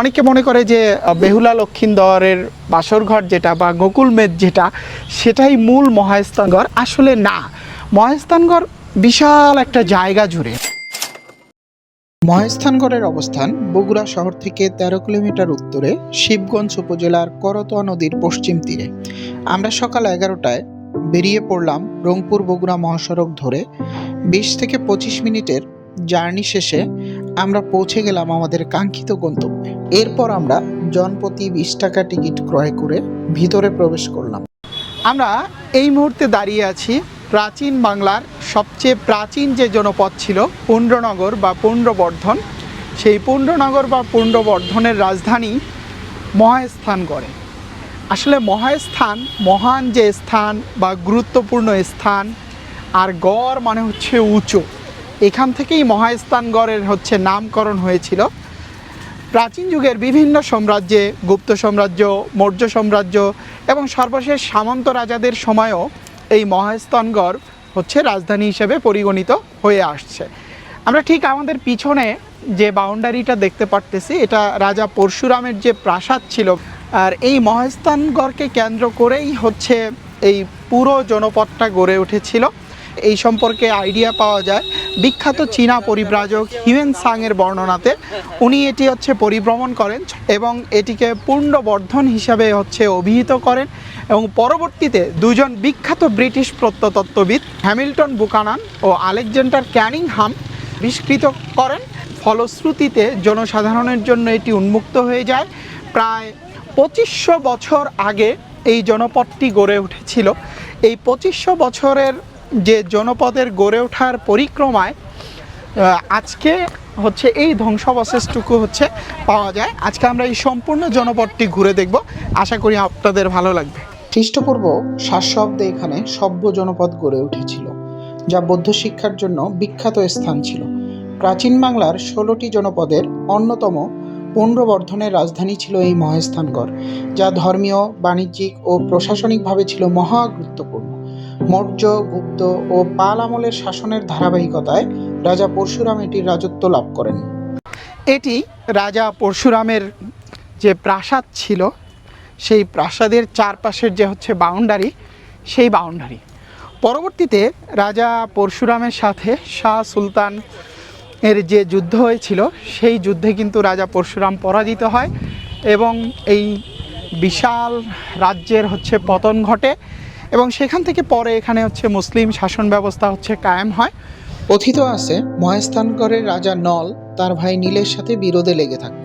অনেকে মনে করে যে বেহুলা লক্ষিন্দরের বাসরঘর যেটা বা গোকুল মেদ যেটা, সেটাই মূল মহাস্থানগড় আসলে না মহাস্থানগড় বিশাল একটা জায়গা জুড়ে। মহেস্থানগড়ের অবস্থান বগুড়া শহর থেকে তেরো কিলোমিটার উত্তরে শিবগঞ্জ উপজেলার করতোয়া নদীর পশ্চিম তীরে। আমরা সকাল এগারোটায় বেরিয়ে পড়লাম রংপুর বগুড়া মহাসড়ক ধরে। বিশ থেকে পঁচিশ মিনিটের জার্নি শেষে আমরা পৌঁছে গেলাম আমাদের কাঙ্ক্ষিত গন্তব্যে। এরপর আমরা জনপ্রতি বিশ টাকা টিকিট ক্রয় করে ভিতরে প্রবেশ করলাম। আমরা এই মুহূর্তে দাঁড়িয়ে আছি প্রাচীন বাংলার সবচেয়ে প্রাচীন যে জনপদ ছিল পুণ্ড্রনগর বা পুণ্ড্রবর্ধন সেই পুণ্ড্রনগর বা পুণ্ড্রবর্ধনের রাজধানী মহাস্থান মহাস্থানগড়ে আসলে মহাস্থান মহান যে স্থান বা গুরুত্বপূর্ণ স্থান, আর গড় মানে হচ্ছে উঁচু। এখান থেকেই মহাস্থানগড়ের হচ্ছে নামকরণ হয়েছিল। প্রাচীন যুগের বিভিন্ন সাম্রাজ্যে, গুপ্ত সাম্রাজ্য, মৌর্য সাম্রাজ্য এবং সর্বশেষ সামন্ত রাজাদের সময়ও এই মহাস্থানগড় হচ্ছে রাজধানী হিসেবে পরিগণিত হয়ে আসছে। আমরা ঠিক আমাদের পিছনে যে বাউন্ডারিটা দেখতে পারতেছি, এটা রাজা পরশুরামের যে প্রাসাদ ছিল, আর এই মহাস্থানগড়কে কেন্দ্র করেই হচ্ছে এই পুরো জনপদটা গড়ে উঠেছিল। এই সম্পর্কে আইডিয়া পাওয়া যায় বিখ্যাত চীনা পরিব্রাজক হিউয়েন সাংয়ের বর্ণনাতে, উনি এটি হচ্ছে পরিভ্রমণ করেন এবং এটিকে পূর্ণবর্ধন হিসাবে হচ্ছে অভিহিত করেন এবং পরবর্তীতে দুজন বিখ্যাত ব্রিটিশ প্রত্নতত্ত্ববিদ হ্যামিল্টন বুকানান ও আলেকজান্ডার ক্যানিংহাম আবিষ্কৃত করেন। ফলশ্রুতিতে জনসাধারণের জন্য এটি উন্মুক্ত হয়ে যায়। প্রায় পঁচিশশো বছর আগে এই জনপদটি গড়ে উঠেছিল। এই পঁচিশশো বছরের যে জনপদের গড়ে ওঠার পরিক্রমায় আজকে হচ্ছে এই ধ্বংসাবশেষটুকু হচ্ছে পাওয়া যায়। আজকে আমরা এই সম্পূর্ণ জনপদটি ঘুরে দেখব। আশা করি আপনাদের ভালো লাগবে। খ্রিস্টপূর্ব সাতশো অব্দে এখানে সভ্য জনপদ গড়ে উঠেছিল, যা বৌদ্ধ শিক্ষার জন্য বিখ্যাত স্থান ছিল। প্রাচীন বাংলার ষোলোটি জনপদের অন্যতম পুণ্ড্রবর্ধনের রাজধানী ছিল এই মহেস্থানগড়, যা ধর্মীয়, বাণিজ্যিক ও প্রশাসনিকভাবে ছিল মহা গুরুত্বপূর্ণ। মৌর্য, গুপ্ত ও পাল আমলের শাসনের ধারাবাহিকতায় রাজা পরশুরাম এটির রাজত্ব লাভ করেন। এটি রাজা পরশুরামের যে প্রাসাদ ছিল, সেই প্রাসাদের চারপাশের যে হচ্ছে বাউন্ডারি সেই বাউন্ডারি পরবর্তীতে রাজা পরশুরামের সাথে শাহ সুলতান এর যে যুদ্ধ হয়েছিল, সেই যুদ্ধে কিন্তু রাজা পরশুরাম পরাজিত হয় এবং এই বিশাল রাজ্যের হচ্ছে পতন ঘটে। এবং সেখান থেকে পরে এখানে হচ্ছে মুসলিম শাসন ব্যবস্থা হচ্ছে কায়েম হয়। কথিত আছে মহেস্থানগড়ের রাজা নল তার ভাই নীলের সাথে বিরোধে লেগে থাকত।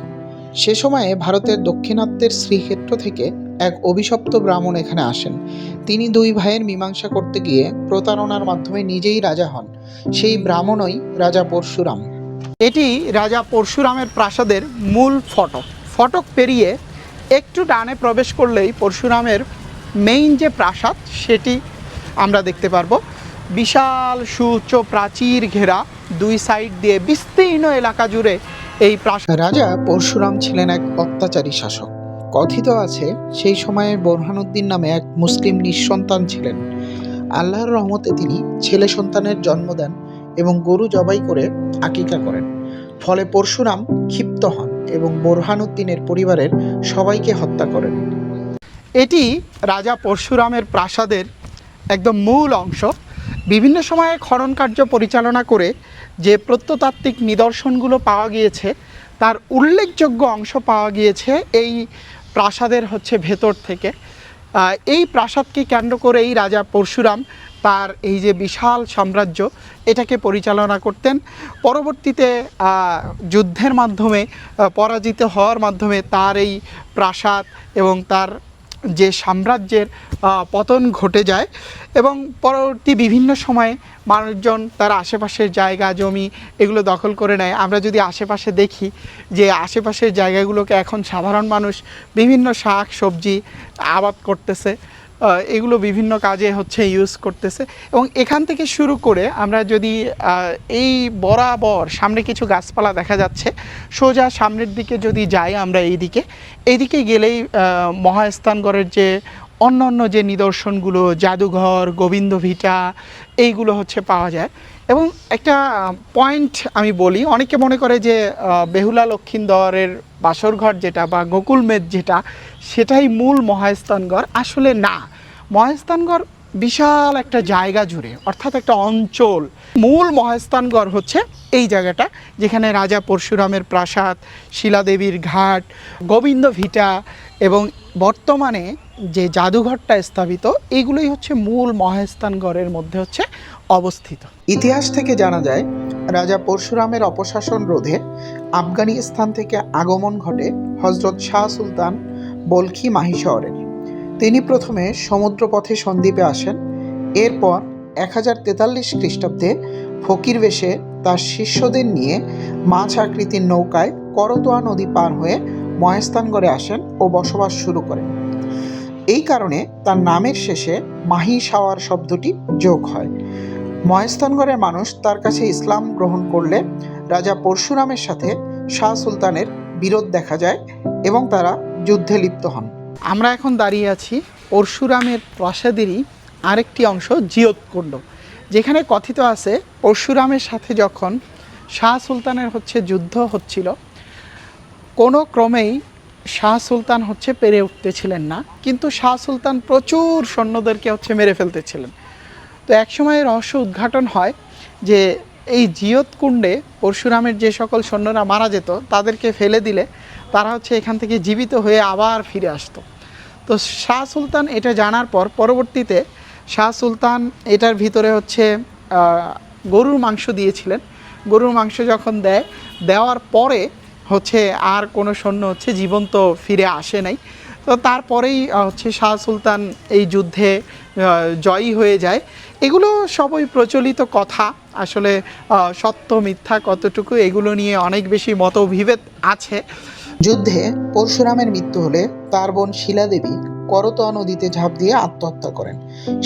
সে সময়ে ভারতের দক্ষিণাত্যের শ্রীক্ষেত্র থেকে এক অভিশপ্ত ব্রাহ্মণ এখানে আসেন। তিনি দুই ভাইয়ের মীমাংসা করতে গিয়ে প্রতারণার মাধ্যমে নিজেই রাজা হন। সেই ব্রাহ্মণই রাজা পরশুরাম। এটি রাজা পরশুরামের প্রাসাদের মূল ফটক। ফটক পেরিয়ে একটু ডানে প্রবেশ করলেই পরশুরামের মেইন যে প্রাসাদ, সেটি আমরা দেখতে পারব। বিশাল, সুউচ্চ, প্রাচীর ঘেরা দুই সাইড দিয়ে বিস্তীর্ণ এলাকা জুড়ে এই প্রাসাদ। রাজা পরশুরাম ছিলেন এক অত্যাচারী শাসক। কথিত আছে, সেই সময়ে বোরহানুদ্দিন নামে এক মুসলিম নিঃসন্তান ছিলেন। আল্লাহর রহমতে তিনি ছেলে সন্তানের জন্ম দেন এবং গরু জবাই করে আকিকা করেন। ফলে পরশুরাম ক্ষিপ্ত হন এবং বোরহানুদ্দিনের পরিবারের সবাইকে হত্যা করেন। এটি রাজা পরশুরামের প্রাসাদের একদম মূল অংশ। বিভিন্ন সময়ে খনন কার্য পরিচালনা করে যে প্রত্নতাত্ত্বিক নিদর্শনগুলো পাওয়া গিয়েছে, তার উল্লেখযোগ্য অংশ পাওয়া গিয়েছে এই প্রাসাদের হচ্ছে ভেতর থেকে। এই প্রাসাদকে কেন্দ্র করেই রাজা পরশুরাম তার এই যে বিশাল সাম্রাজ্য, এটাকে পরিচালনা করতেন। পরবর্তীতে যুদ্ধের মাধ্যমে পরাজিত হওয়ার মাধ্যমে তার এই প্রাসাদ এবং তার যে সাম্রাজ্যের পতন ঘটে যায় এবং পরবর্তী বিভিন্ন সময়ে মানুষজন তার আশেপাশের জায়গা, জমি এগুলো দখল করে নেয়। আমরা যদি আশেপাশে দেখি যে আশেপাশের জায়গাগুলোকে এখন সাধারণ মানুষ বিভিন্ন শাক, সবজি আবাদ করতেছে এগুলো বিভিন্ন কাজে হচ্ছে ইউজ করতেছে। এবং এখান থেকে শুরু করে আমরা যদি এই বরাবর সামনে কিছু গাছপালা দেখা যাচ্ছে, সোজা সামনের দিকে যদি যাই আমরা এই দিকে এইদিকে গেলেই মহাস্থানগড়ের যে অন্য অন্য যে নিদর্শনগুলো, জাদুঘর গোবিন্দ ভিটা এইগুলো হচ্ছে পাওয়া যায়। এবং একটা পয়েন্ট আমি বলি, অনেকে মনে করে যে বেহুলা লক্ষিন্দরের বাসরঘর যেটা বা গোকুল মেদ যেটা, সেটাই মূল মহাস্থানগড়। আসলে না। মহাস্থানগড় বিশাল একটা জায়গা জুড়ে, অর্থাৎ একটা অঞ্চল। মূল মহাস্থানগড় হচ্ছে এই জায়গাটা, যেখানে রাজা পরশুরামের প্রাসাদ, শিলাদেবীর ঘাট, গোবিন্দ ভিটা এবং বর্তমানে যে জাদুঘরটা স্থাপিত, এগুলোই হচ্ছে মূল মহাস্থানগড়ের মধ্যে হচ্ছে অবস্থিত। ইতিহাস থেকে জানা যায়, রাজা পরশুরামের অপশাসন রোধে আফগানিস্তান থেকে আগমন ঘটে হজরত শাহ সুলতান বলখি মাহি শহরের তিনি প্রথমে সমুদ্রপথে সন্দ্বীপে আসেন, এরপর এক হাজার তেতাল্লিশ খ্রিস্টাব্দে ফকির বেশে তার শিষ্যদের নিয়ে মাছ আকৃতির নৌকায় করতোয়া নদী পার হয়ে মহেস্তানগড়ে আসেন ও বসবাস শুরু করেন। এই কারণে তার নামের শেষে মাহি সাওয়ার শব্দটি যোগ হয়। মহেস্তানগড়ের মানুষ তার কাছে ইসলাম গ্রহণ করলে রাজা পরশুরামের সাথে শাহ সুলতানের বিরোধ দেখা যায় এবং তারা যুদ্ধে লিপ্ত হন। আমরা এখন দাঁড়িয়ে আছি পরশুরামের প্রাসাদেরই আরেকটি অংশ জিয়তকুণ্ড যেখানে কথিত আছে পরশুরামের সাথে যখন শাহ সুলতানের হচ্ছে যুদ্ধ হচ্ছিল, কোনো ক্রমেই শাহ সুলতান হচ্ছে পেরে উঠতেছিলেন না, কিন্তু শাহ সুলতান প্রচুর সৈন্যদেরকে হচ্ছে মেরে ফেলতেছিলেন। তো একসময় রহস্য উদ্ঘাটন হয় যে এই জিয়ত কুণ্ডে পরশুরামের যে সকল সৈন্যরা মারা যেত, তাদেরকে ফেলে দিলে তারা হচ্ছে এখান থেকে জীবিত হয়ে আবার ফিরে আসতো। তো শাহ সুলতান এটা জানার পর পরবর্তীতে শাহ সুলতান এটার ভিতরে হচ্ছে গরুর মাংস দিয়েছিলেন। গরুর মাংস যখন দেয়, দেওয়ার পরে হচ্ছে আর কোনো সৈন্য হচ্ছে জীবন্ত ফিরে আসে নাই। তো তারপরেই হচ্ছে শাহ সুলতান এই যুদ্ধে জয়ী হয়ে যায়। এগুলো সবই প্রচলিত কথা। আসলে সত্য, মিথ্যা কতটুকু এগুলো নিয়ে অনেক বেশি মতবিভেদ আছে। যুদ্ধে পরশুরামের মৃত্যু হলে তার বোন শিলাদেবী করতোয়া নদীতে ঝাঁপ দিয়ে আত্মহত্যা করেন।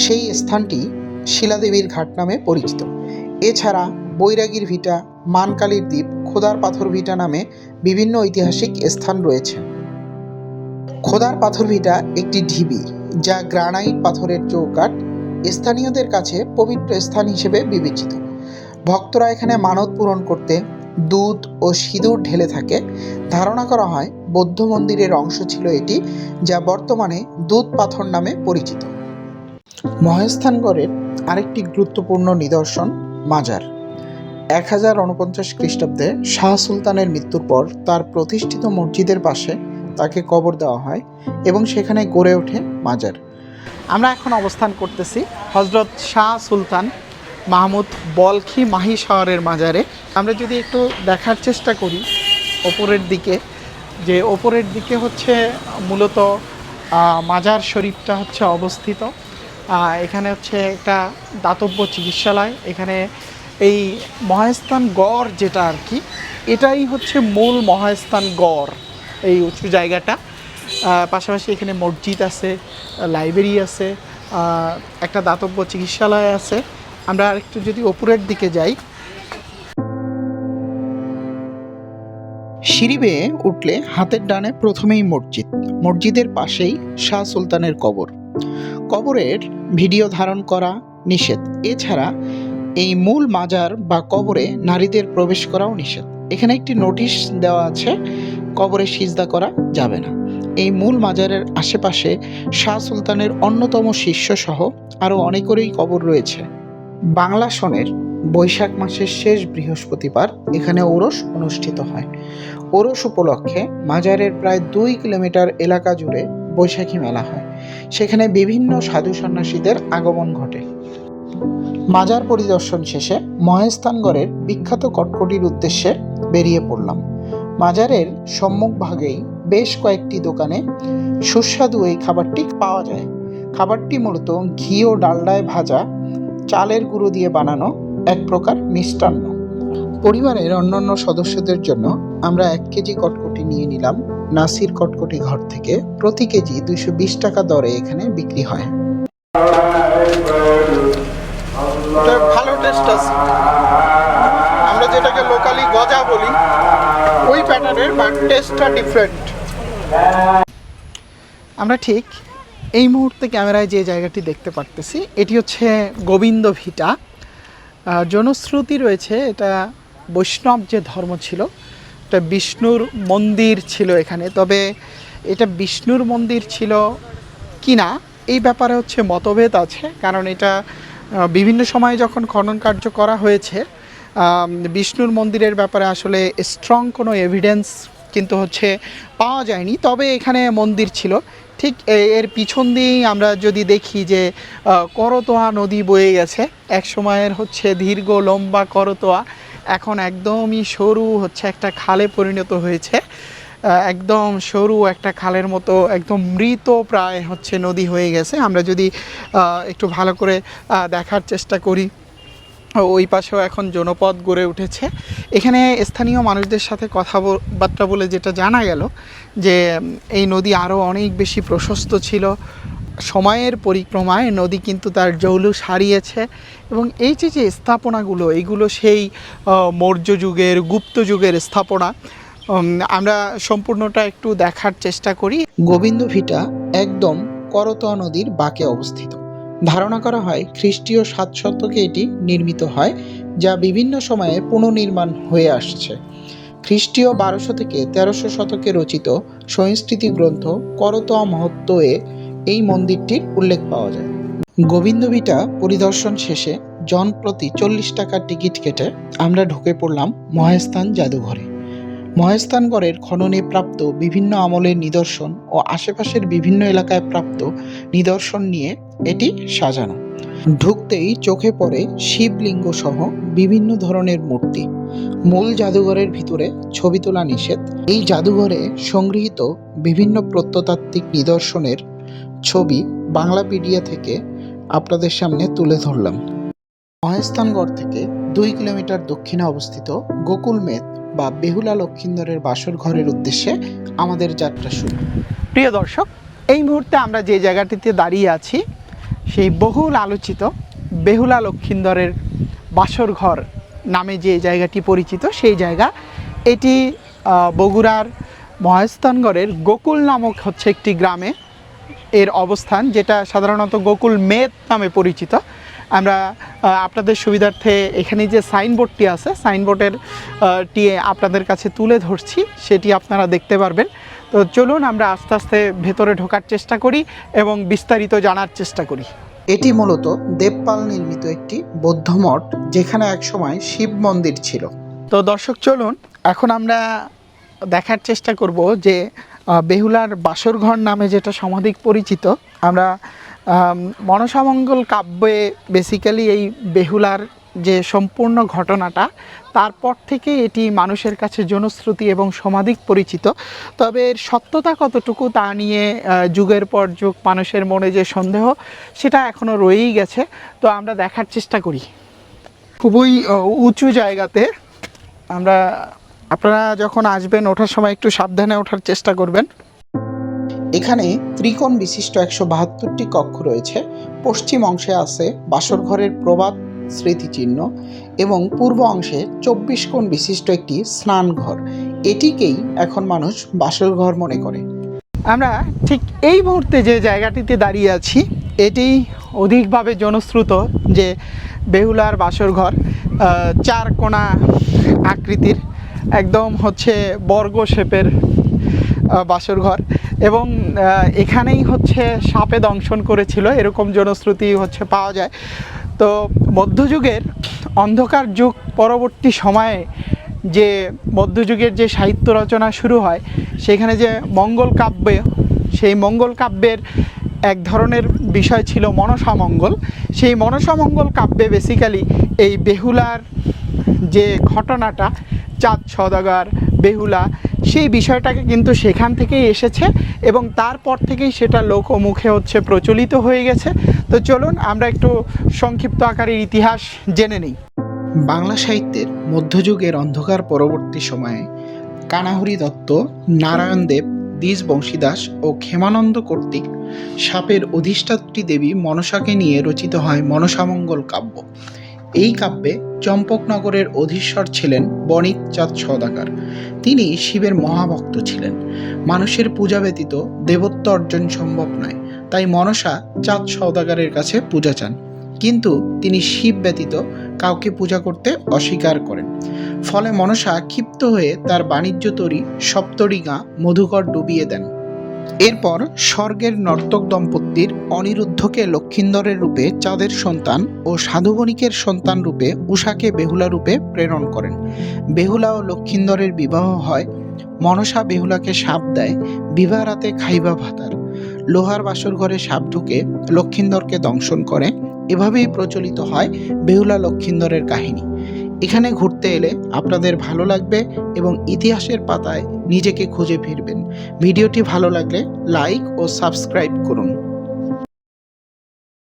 সেই স্থানটি শিলাদেবীর ঘাট নামে পরিচিত। এছাড়া বৈরাগীর ভিটা, মানকালীর দ্বীপ, খোদার পাথর ভিটা নামে বিভিন্ন ঐতিহাসিক স্থান রয়েছে। খোদার পাথর ভিটা একটি ঢিবি, যা গ্রানাইট পাথরের চৌকাঠ স্থানীয়দের কাছে পবিত্র স্থান হিসেবে বিবেচিত। ভক্তরা এখানে মানত পূরণ করতে দুধ ও সিঁদুর ঢেলে থাকে। ধারণা করা হয়, বৌদ্ধ মন্দিরের অংশ ছিল এটি, যা বর্তমানে দুধ পাথর নামে পরিচিত। মহেস্থানগড়ের আরেকটি গুরুত্বপূর্ণ নিদর্শন মাজার। এক হাজার উনপঞ্চাশ খ্রিস্টাব্দে শাহ সুলতানের মৃত্যুর পর তার প্রতিষ্ঠিত মসজিদের পাশে তাকে কবর দেওয়া হয় এবং সেখানে গড়ে ওঠে মাজার। আমরা এখন অবস্থান করতেছি হজরত শাহ সুলতান মাহমুদ বলখি মাহি শহরের মাজারে। আমরা যদি একটু দেখার চেষ্টা করি ওপরের দিকে, যে ওপরের দিকে হচ্ছে মূলত মাজার শরীফটা হচ্ছে অবস্থিত। এখানে হচ্ছে একটা দাতব্য চিকিৎসালয়, এখানে এই মহাস্থান গড় যেটা আর কি, এটাই হচ্ছে মূল মহাস্থান গড় এই উঁচু জায়গাটা। পাশাপাশি এখানে মসজিদ আছে, লাইব্রেরি আছে একটা দাতব্য চিকিৎসালয় আছে। আমরা আরেকটু যদি ওপরের দিকে যাই। সিঁড়ি বেয়ে উঠলে হাতের ডানে প্রথমেই মসজিদ। মসজিদের পাশেই শাহ সুলতানের কবর। কবরের ভিডিও ধারণ করা নিষেধ। এছাড়া এই মূল মাজার বা কবরে নারীদের প্রবেশ করাও নিষেধ। এখানে একটি নোটিশ দেওয়া আছে, কবরে সিজদা করা যাবে না। এই মূল মাজারের আশেপাশে শাহ সুলতানের অন্যতম শিষ্য সহ আরও অনেকেরই কবর রয়েছে। বাংলা সনের বৈশাখ মাসের শেষ বৃহস্পতিবার এখানে ওরস অনুষ্ঠিত হয়। ওরস উপলক্ষে মাজারের প্রায় দুই কিলোমিটার এলাকা জুড়ে বৈশাখী মেলা হয়। সেখানে বিভিন্ন সাধু সন্ন্যাসীদের আগমন ঘটে। মাজার পরিদর্শন শেষে মহেস্থানগড়ের বিখ্যাত কটকটির উদ্দেশ্যে বেরিয়ে পড়লাম। মাজারের সম্মুখভাগেই বেশ কয়েকটি দোকানে সুস্বাদু এই খাবারটি পাওয়া যায়। খাবারটি মূলত ঘি ও ডালডায় ভাজা, চালের গুঁড়ো দিয়ে বানানো এক প্রকার মিষ্টান্ন। পরিবারের অন্যান্য সদস্যদের জন্য আমরা এক কেজি কটকটি নিয়ে নিলাম। নাসির কটকটি ঘর থেকে প্রতি কেজি দুইশো বিশ টাকা দরে এখানে বিক্রি হয় ভালো টেস্ট আছে আমরা যেটাকে লোকালি গজা বলি ওই প্যাটার্নের বাট টেস্টটা ডিফারেন্ট আমরা ঠিক এই মুহূর্তে ক্যামেরায় যে জায়গাটি দেখতে পারতেছি, এটি হচ্ছে গোবিন্দ ভিটা। জনশ্রুতি রয়েছে, এটা বৈষ্ণব যে ধর্ম ছিল, এটা বিষ্ণুর মন্দির ছিল এখানে। তবে এটা বিষ্ণুর মন্দির ছিল কি না এই ব্যাপারে হচ্ছে মতভেদ আছে, কারণ এটা বিভিন্ন সময়ে যখন খনন কার্য করা হয়েছে বিষ্ণুর মন্দিরের ব্যাপারে আসলে স্ট্রং কোনো এভিডেন্স কিন্তু হচ্ছে পাওয়া যায়নি। তবে এখানে মন্দির ছিল। ঠিক এর পিছন দিয়েই আমরা যদি দেখি যে করতোয়া নদী বয়ে গেছে। এক সময়ের হচ্ছে দীর্ঘ লম্বা করতোয়া। এখন একদমই সরু হচ্ছে একটা খালে পরিণত হয়েছে। একদম সরু একটা খালের মতো একদম মৃত প্রায় হচ্ছে নদী হয়ে গেছে। আমরা যদি একটু ভালো করে দেখার চেষ্টা করি। ওই পাশেও এখন জনপদ গড়ে উঠেছে। এখানে স্থানীয় মানুষদের সাথে কথাবার্তা বলে যেটা জানা গেল যে, এই নদী আরও অনেক বেশি প্রশস্ত ছিল। সময়ের পরিক্রমায় নদী কিন্তু তার জৌলুস হারিয়েছে এবং এই যে যে স্থাপনাগুলো এইগুলো সেই মৌর্য যুগের, গুপ্ত যুগের স্থাপনা আমরা সম্পূর্ণটা একটু দেখার চেষ্টা করি। গোবিন্দ ভিটা একদম করতোয়া নদীর বাঁকে অবস্থিত। ধারণা করা হয় খ্রিস্টীয় সাত শতকে এটি নির্মিত হয়, যা বিভিন্ন সময়ে পুনর্নির্মাণ হয়ে আসছে। খ্রিস্টীয় বারোশো থেকে তেরোশো শতকে রচিত সংস্কৃতি গ্রন্থ করতোয়া মহত্বয়ে এই মন্দিরটির উল্লেখ পাওয়া যায়। গোবিন্দবিটা পরিদর্শন শেষে জন প্রতি চল্লিশ টাকার টিকিট কেটে আমরা ঢুকে পড়লাম মহেস্থান জাদুঘরে। মহেস্থানগড়ের খননে প্রাপ্ত বিভিন্ন আমলের নিদর্শন ও আশেপাশের বিভিন্ন এলাকায় প্রাপ্ত নিদর্শন নিয়ে এটি সাজানো। ঢুকতেই চোখে পড়ে শিবলিঙ্গ সহ বিভিন্ন ধরনের মূর্তি। মূল জাদুঘরের ভিতরে ছবি তোলা নিষেধ। এই জাদুঘরে সংগৃহীত বিভিন্ন প্রত্নতাত্ত্বিক নিদর্শনের ছবি বাংলাপিডিয়া থেকে আপনাদের সামনে তুলে ধরলাম। মহেস্থানগড় থেকে দুই কিলোমিটার দক্ষিণে অবস্থিত গোকুল মেদ বা বেহুলা লক্ষিন্দরের বাসর ঘরের উদ্দেশ্যে আমাদের যাত্রা শুরু। প্রিয় দর্শক, এই মুহূর্তে আমরা যে জায়গাটিতে দাঁড়িয়ে আছি, সেই বহুল আলোচিত বেহুলা লক্ষিন্দরের বাসর ঘর নামে যে জায়গাটি পরিচিত, সেই জায়গা। এটি বগুড়ার মহেস্থানগড়ের গোকুল নামক হচ্ছে একটি গ্রামে এর অবস্থান, যেটা সাধারণত গোকুল মেদ নামে পরিচিত। আমরা আপনাদের সুবিধার্থে এখানে যে সাইনবোর্ডটি আছে সাইনবোর্ডের টি আপনাদের কাছে তুলে ধরছি সেটি আপনারা দেখতে পারবেন। তো চলুন আমরা আস্তে আস্তে ভেতরে ঢোকার চেষ্টা করি এবং বিস্তারিত জানার চেষ্টা করি। এটি মূলত দেবপাল নির্মিত একটি বৌদ্ধ মঠ যেখানে একসময় শিব মন্দির ছিল। তো দর্শক চলুন এখন আমরা দেখার চেষ্টা করব যে বেহুলার বাসরঘর নামে যেটা সমাধিক পরিচিত আমরা আম, মনসামঙ্গল কাব্যে বেসিক্যালি এই বেহুলার যে সম্পূর্ণ ঘটনাটা, তারপর থেকে এটি মানুষের কাছে জনশ্রুতি এবং সমাধিক পরিচিত। তবে এর সত্যতা কতটুকু তা নিয়ে যুগের পর যুগ, মানুষের মনে যে সন্দেহ, সেটা এখনও রয়েই গেছে। তো আমরা দেখার চেষ্টা করি। খুবই উঁচু জায়গাতে আমরা, আপনারা যখন আসবেন, ওঠার সময় একটু সাবধানে ওঠার চেষ্টা করবেন। এখানে ত্রিকোণ বিশিষ্ট একশো বাহাত্তরটি কক্ষ রয়েছে। পশ্চিম অংশে আছে বাসরঘরের প্রবাদ স্মৃতিচিহ্ন এবং পূর্ব অংশে চব্বিশ কোণ বিশিষ্ট একটি স্নানঘর। এটিকেই এখন মানুষ বাসর ঘর মনে করে। আমরা ঠিক এই মুহূর্তে যে জায়গাটিতে দাঁড়িয়ে আছি এটি অধিকভাবে জনশ্রুত যে বেহুলার বাসর ঘর চার কোণা আকৃতির একদম হচ্ছে বর্গ শেপের আহ, বাসর ঘর এবং এখানেই হচ্ছে সাপে দংশন করেছিল, এরকম জনশ্রুতি হচ্ছে পাওয়া যায়। তো মধ্যযুগের অন্ধকার যুগ পরবর্তী সময়ে যে মধ্যযুগের যে সাহিত্য রচনা শুরু হয়, সেখানে যে মঙ্গল কাব্যে, সেই মঙ্গল কাব্যের এক ধরনের বিষয় ছিল মনসামঙ্গল। সেই মনসামঙ্গল কাব্যে বেসিক্যালি এই বেহুলার যে ঘটনাটা, চাঁদ সদাগার বেহুলা সেই বিষয়টাকে কিন্তু সেখান থেকেই এসেছে এবং তারপর থেকেই সেটা লোকমুখে হচ্ছে প্রচলিত হয়ে গেছে। তো চলুন আমরা একটু সংক্ষিপ্ত আকারের ইতিহাস জেনে নিই। বাংলা সাহিত্যের মধ্যযুগের অন্ধকার পরবর্তী সময়ে কানাহরি দত্ত, নারায়ণ দেব দ্বিজ বংশীদাস ও ক্ষেমানন্দ কর্তৃক সাপের অধিষ্ঠাত্রী দেবী মনসাকে নিয়ে রচিত হয় মনসামঙ্গল কাব্য। এই কাব্যে চম্পকনগরের অধীশ্বর ছিলেন বণিক চাঁদ সদাকার তিনি শিবের মহাভক্ত ছিলেন। মানুষের পূজা ব্যতীত দেবত্ব অর্জন সম্ভব নয়, তাই মনসা চাঁদ সওদাগারের কাছে পূজা চান। কিন্তু তিনি শিব ব্যতীত কাউকে পূজা করতে অস্বীকার করেন। ফলে মনসা ক্ষিপ্ত হয়ে তার বাণিজ্য তরী সপ্তরিগা মধুকর ডুবিয়ে দেন। এরপর স্বর্গের নর্তক দম্পতির অনিরুদ্ধকে লক্ষিন্দরের রূপে চাঁদের সন্তান ও সাধুবণিকের সন্তান রূপে উষাকে বেহুলা রূপে প্রেরণ করেন। বেহুলা ও লক্ষিন্দরের বিবাহ হয়, মনসা বেহুলাকে সাপ দেয় বিবাহ রাতে খাইবা ভাতার। লোহার বাসর ঘরে সাপ ঢুকে লক্ষিন্দরকে দংশন করে। এভাবেই প্রচলিত হয় বেহুলা লক্ষিন্দরের কাহিনী। এখানে ঘুরতে এলে আপনাদের ভালো লাগবে এবং ইতিহাসের পাতায় নিজেকে খুঁজে ফিরবেন। ভিডিওটি ভালো লাগলে লাইক ও সাবস্ক্রাইব করুন।